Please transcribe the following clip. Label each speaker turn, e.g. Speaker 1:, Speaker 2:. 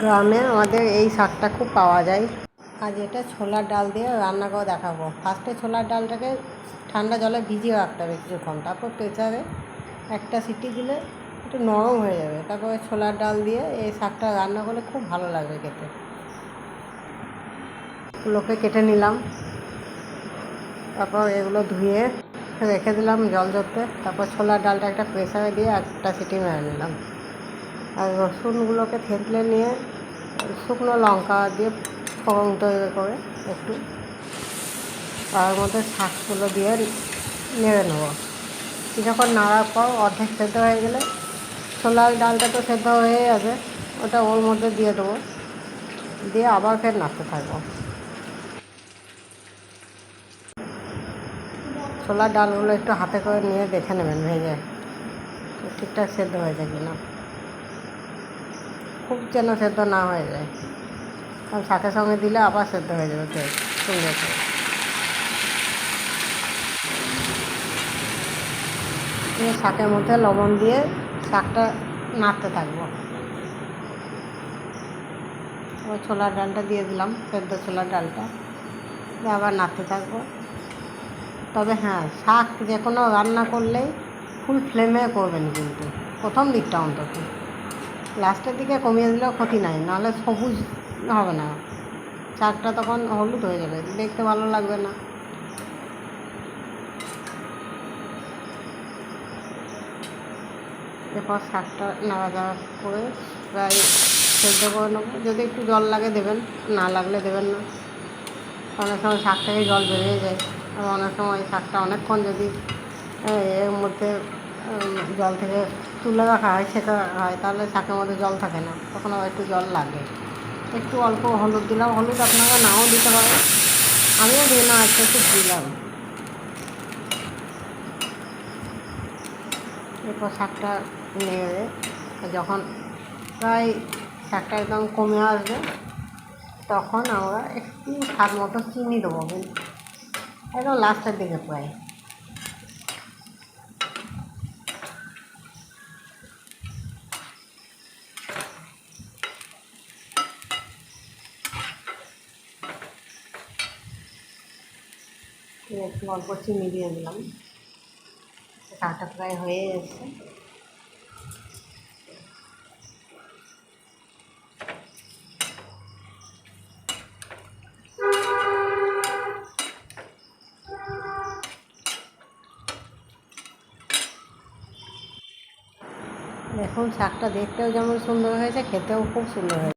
Speaker 1: গ্রামে আমাদের এই শাকটা খুব পাওয়া যায়। আজ এটা ছোলার ডাল দিয়ে রান্না করে দেখাবো ফার্স্টে ছোলার ডালটাকে ঠান্ডা জলে ভিজিয়ে রাখতে হবে কিছুক্ষণ। তারপর প্রেসারে একটা সিটি দিলে একটু নরম হয়ে যাবে। তারপরে ছোলার ডাল দিয়ে এই শাকটা রান্না করলে খুব ভালো লাগবে খেতে। লোকে কেটে নিলাম। তারপর এগুলো ধুয়ে রেখে দিলাম জল ধরতে তারপর ছোলার ডালটা একটা প্রেসারে দিয়ে একটা সিটি মেরে নিলাম। আর রসুনগুলোকে থেতলে নিয়ে শুকনো লঙ্কা দিয়ে ফোড়ন তৈরি করে একটু। তার মধ্যে শাকগুলো দিয়ে নেড়ে নেব। কিছুক্ষণ নাড়ার পর অর্ধেক সেদ্ধ হয়ে গেলে ছোলার ডালটা তো সেদ্ধ হয়ে যাবে ওটা ওর মধ্যে দিয়ে দেবো। দিয়ে আবার ফের নাড়তে থাকব। ছোলার ডালগুলো একটু হাতে করে নিয়ে দেখে নেবেন, ভেজে। ঠিকঠাক সেদ্ধ হয়ে হয়েছে কিনা। খুব যেন সেদ্ধ না হয়ে যায়। কারণ শাকের সঙ্গে দিলে আবার সেদ্ধ হয়ে যাবে তেল দিয়ে শাকের মধ্যে লবণ দিয়ে শাকটা নাড়তে থাকব। ছোলার ডালটা দিয়ে দিলাম, সেদ্ধ ছোলার ডালটা। দিয়ে আবার নাড়তে থাকব। তবে হ্যাঁ শাক যে কোনো রান্না করলেই ফুল ফ্লেমে করবেন কিন্তু, প্রথম দিকটা অন্তত। লাস্টের দিকে কমিয়ে দিলেও ক্ষতি নাই, নাহলে সবুজ হবে না। শাকটা তখন হলুদ হয়ে যাবে, দেখতে ভালো লাগবে না। এরপর শাকটা নাড়াচাড়া করে প্রায় সেদ্ধ করে নেব। যদি একটু জল লাগে দেবেন, না লাগলে দেবেন না। অনেক সময় শাক থেকে জল বেরিয়ে যায় আর অনেক সময় শাকটা অনেকক্ষণ যদি এর মধ্যে জল থেকে তুলে রাখা হয়, সেটা হয়, তাহলে শাকের মধ্যে জল থাকে না। তখন আবার একটু জল লাগে। একটু অল্প হলুদ দিলাম। হলুদ আপনারা নাও দিতে পারেন আমিও দিই না একটু একটু দিলাম। এরপর শাকটা নেড়ে যখন প্রায় শাকটা একদম কমে আসবে, তখন আমরা একটু স্বাদ মতো চিনি দেবো। একদম লাস্টের দিকে প্রায়। একটু অল্প চিনি দিয়ে দিলাম শাকটা প্রায় হয়ে এসছে দেখুন, শাকটা দেখতেও যেমন সুন্দর হয়েছে, খেতেও খুব সুন্দর হয়েছে।